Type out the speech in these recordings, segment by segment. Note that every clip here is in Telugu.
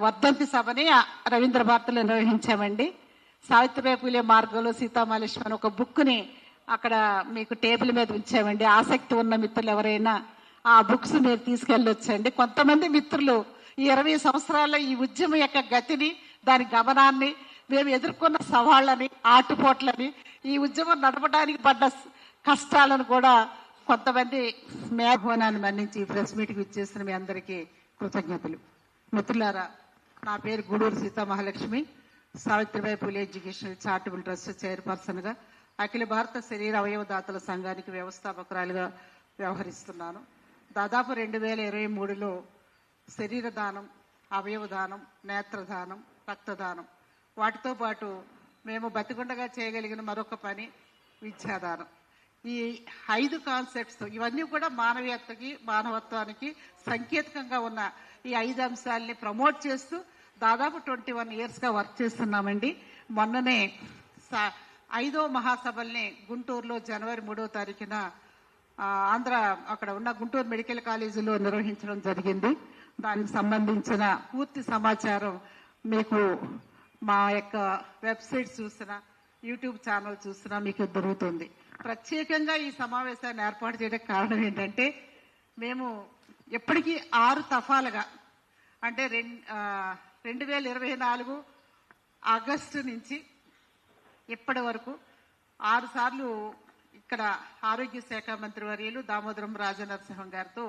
వర్ధంతి సభని రవీంద్ర భారతిలో నిర్వహించామండి. సావిత్రిబాయి పూలే మార్గంలో సీతామహేశ్వరం అని ఒక బుక్ని అక్కడ మీకు టేబుల్ మీద ఉంచామండి. ఆసక్తి ఉన్న మిత్రులు ఎవరైనా ఆ బుక్స్ మీరు తీసుకెళ్ళొచ్చండి. కొంతమంది మిత్రులు ఈ ఇరవై సంవత్సరాల్లో ఈ ఉద్యమం యొక్క గతిని దాని గమనాన్ని మేము ఎదుర్కొన్న సవాళ్ళని ఆటుపోట్లని ఈ ఉద్యమం నడపడానికి పడ్డ కష్టాలను కూడా కొంతమంది మేఘోనాన్ని మన్నించి ప్రెస్ మీట్కి ఇచ్చేసిన మీ అందరికీ కృతజ్ఞతలు. మిత్రులారా నా పేరు Guduru Sita Mahalakshmi. Savitribai Phule educational charitable trust చైర్పర్సన్గా అఖిల భారత శరీర అవయవదాతల సంఘానికి వ్యవస్థాపకురాలుగా వ్యవహరిస్తున్నాను. దాదాపు రెండు వేల ఇరవై మూడులో శరీర దానం అవయవ దానం నేత్రదానం రక్తదానం వాటితో పాటు మేము బతికుండగా చేయగలిగిన మరొక పని విద్యాదానం. ఈ ఐదు కాన్సెప్ట్స్ ఇవన్నీ కూడా మానవీయతకి మానవత్వానికి సంకేతకంగా ఉన్న ఈ ఐదు అంశాలని ప్రమోట్ చేస్తూ దాదాపు ట్వంటీ వన్ ఇయర్స్గా వర్క్ చేస్తున్నామండి. మొన్ననే ఐదో మహాసభల్ని గుంటూరులో జనవరి మూడో తారీఖున ఆంధ్ర అక్కడ ఉన్న గుంటూరు మెడికల్ కాలేజీలో నిర్వహించడం జరిగింది. దానికి సంబంధించిన పూర్తి సమాచారం మీకు మా యొక్క వెబ్సైట్ చూసిన యూట్యూబ్ ఛానల్ చూసినా మీకు దొరుకుతుంది. ప్రత్యేకంగా ఈ సమావేశాన్ని ఏర్పాటు చేయడానికి కారణం ఏంటంటే మేము ఎప్పటికీ ఆరు తఫాలుగా అంటే రెండు రెండు వేల ఇరవై నాలుగు ఆగస్టు నుంచి ఇప్పటి వరకు ఆరుసార్లు ఇక్కడ ఆరోగ్య శాఖ మంత్రి వర్యులు దామోదరం రాజనరసింహం గారితో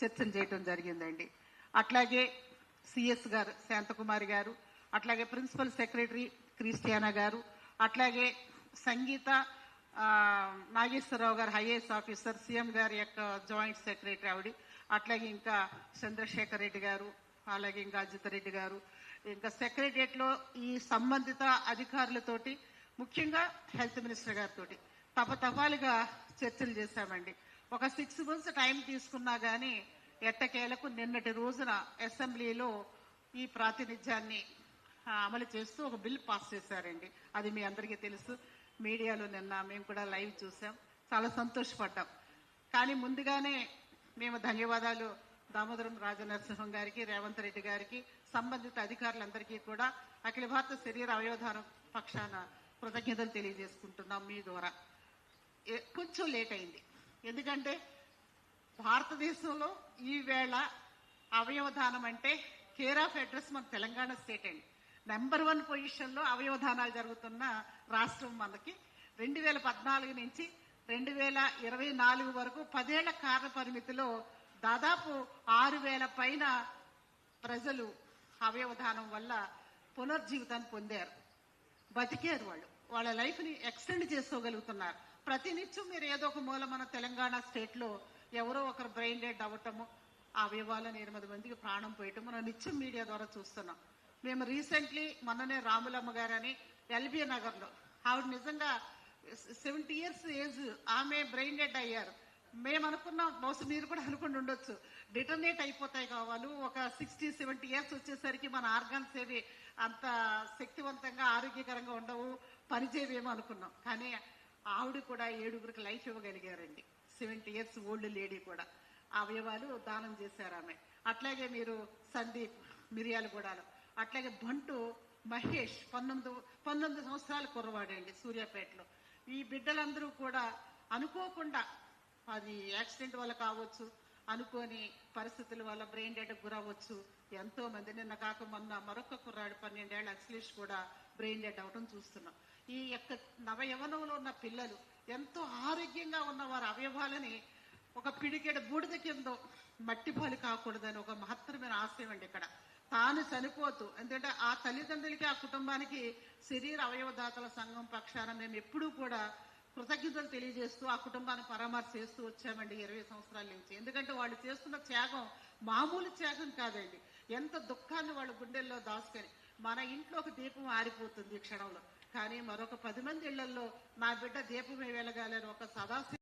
చర్చలు చేయడం జరిగిందండి. అట్లాగే సిఎస్ గారు శాంతకుమారి గారు అట్లాగే ప్రిన్సిపల్ సెక్రటరీ క్రిస్టియానా గారు అట్లాగే సంగీత నాగేశ్వరరావు గారు ఐఏఎస్ ఆఫీసర్ సీఎం గారి యొక్క జాయింట్ సెక్రటరీ ఆవిడ అట్లాగే ఇంకా చంద్రశేఖర్ రెడ్డి గారు అలాగే ఇంకా అజిత్ రెడ్డి గారు ఇంకా సెక్రటరియట్లో ఈ సంబంధిత అధికారులతోటి ముఖ్యంగా హెల్త్ మినిస్టర్ గారితో తపతపాలుగా చర్చలు చేశామండి. ఒక సిక్స్ మంత్స్ టైం తీసుకున్నా గానీ ఎట్టకేలకు నిన్నటి రోజున అసెంబ్లీలో ఈ ప్రాతినిధ్యాన్ని అమలు చేస్తూ ఒక బిల్ పాస్ చేశారండి. అది మీ అందరికీ తెలుసు. మీడియాలో నిన్న మేము కూడా లైవ్ చూసాం. చాలా సంతోషపడ్డాం. కానీ ముందుగానే మేము ధన్యవాదాలు దామోదరం రాజనరసింహం గారికి రేవంత్ రెడ్డి గారికి సంబంధిత అధికారులందరికీ కూడా అఖిల భారత శరీర అవయవధానం పక్షాన కృతజ్ఞతలు తెలియజేసుకుంటున్నాం మీ ద్వారా. కొంచెం లేట్ అయింది. ఎందుకంటే భారతదేశంలో ఈ వేళ అవయవదానం అంటే కేర్ ఆఫ్ అడ్రస్ మన తెలంగాణ స్టేట్ అండి. నెంబర్ వన్ పొజిషన్లో అవయవదానాలు జరుగుతున్న రాష్ట్రం మనకి. రెండు వేల పద్నాలుగు నుంచి రెండు వేల ఇరవై నాలుగు వరకు పదేళ్ళ కాల పరిమితిలో దాదాపు ఆరు వేల పైన ప్రజలు అవయవదానం వల్ల పునర్జీవితాన్ని పొందారు. బతికారు వాళ్ళు. వాళ్ళ లైఫ్ని ఎక్స్టెండ్ చేసుకోగలుగుతున్నారు. ప్రతినిత్యం మీరు ఏదో ఒక మూల మన తెలంగాణ స్టేట్లో ఎవరో ఒకరు బ్రెయిన్ డెడ్ అవ్వటము అవయవాలను ఎనిమిది మందికి ప్రాణం పోయటం మనం నిత్యం మీడియా ద్వారా చూస్తున్నాం. మేము రీసెంట్లీ మొన్ననే రాములమ్మ గారని ఎల్బీ నగర్లో ఆవిడ నిజంగా సెవెంటీ ఇయర్స్ ఏజ్ ఆమె బ్రెయిన్ డెడ్ అయ్యారు. మేము అనుకున్నాం బహుశా మీరు కూడా అనుకుని ఉండొచ్చు. డిటర్నేట్ అయిపోతాయి కావాలి. ఒక సిక్స్టీ సెవెంటీ ఇయర్స్ వచ్చేసరికి మన ఆర్గాన్స్ ఏవి అంత శక్తివంతంగా ఆరోగ్యకరంగా ఉండవు. పనిచేయవేమో అనుకున్నాం. కానీ ఆవిడ కూడా ఏడుగురికి లైఫ్ ఇవ్వగలిగారండి. సెవెంటీ ఇయర్స్ ఓల్డ్ లేడీ కూడా. అవయవాలు దానం చేశారు ఆమె. అట్లాగే మీరు సందీప్ మిరియాలగూడలో అట్లాగే బంటు మహేష్ పంతొమ్మిది పంతొమ్మిది సంవత్సరాల కుర్రవాడండి సూర్యాపేటలో. ఈ బిడ్డలందరూ కూడా అనుకోకుండా అది యాక్సిడెంట్ వల్ల కావచ్చు అనుకోని పరిస్థితుల వల్ల బ్రెయిన్ డెడ్ గురవచ్చు ఎంతో మంది నిన్న కాక మొన్న మరొక కుర్రాడు పన్నెండేళ్ళ అఖిలేష్ కూడా బ్రెయిన్ డెడ్ అవడం చూస్తున్నాం. ఈ యొక్క నవయవనంలో ఉన్న పిల్లలు ఎంతో ఆరోగ్యంగా ఉన్న వారి అవయవాలని ఒక పిడికెడు బూడిద కింద మట్టి పాలు కాకూడదని ఒక మహత్తరమైన ఆశయం అండి ఇక్కడ. తాను చనిపోతూ ఎందుకంటే ఆ తల్లిదండ్రులకి ఆ కుటుంబానికి శరీర అవయవదాతల సంఘం పక్షాన మేము ఎప్పుడూ కూడా కృతజ్ఞతలు తెలియజేస్తూ ఆ కుటుంబాన్ని పరామర్శిస్తూ వచ్చామండి ఇరవై సంవత్సరాల నుంచి. ఎందుకంటే వాళ్ళు చేస్తున్న త్యాగం మామూలు త్యాగం కాదండి. ఎంత దుఃఖాన్ని వాళ్ళ గుండెల్లో దాచుకొని మన ఇంట్లో ఒక దీపం ఆరిపోతుంది ఈ క్షణంలో. కానీ మరొక పది మంది ఇళ్ళలో నా బిడ్డ దీపమే వెలగాలని ఒక సదాశివ